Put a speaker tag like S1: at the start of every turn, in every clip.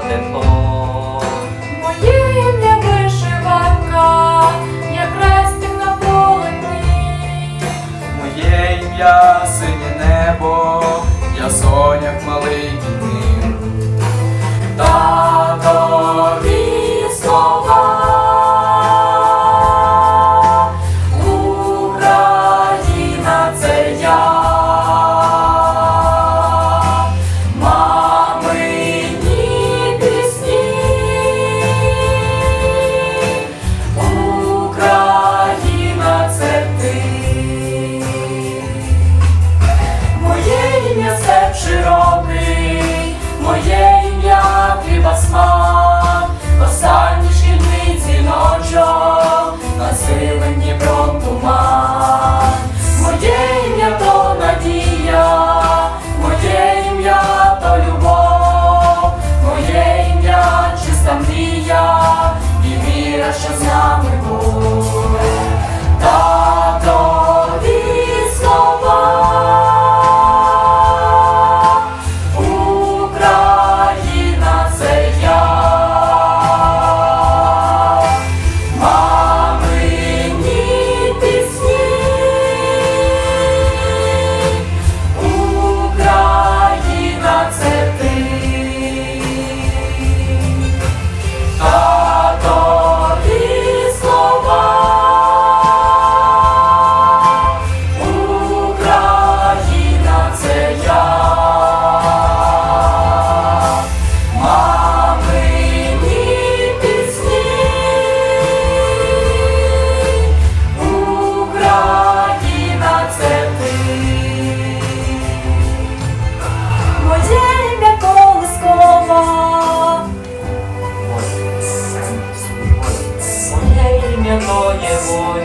S1: тепло. Моє ім'я як рестик на полині.
S2: Моє синє небо, я соняк малий.
S1: Дніпром туман, моє ім'я то надія, моє ім'я то любов, моє ім'я чиста мрія і віра, що з нами.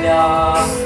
S3: Hallelujah.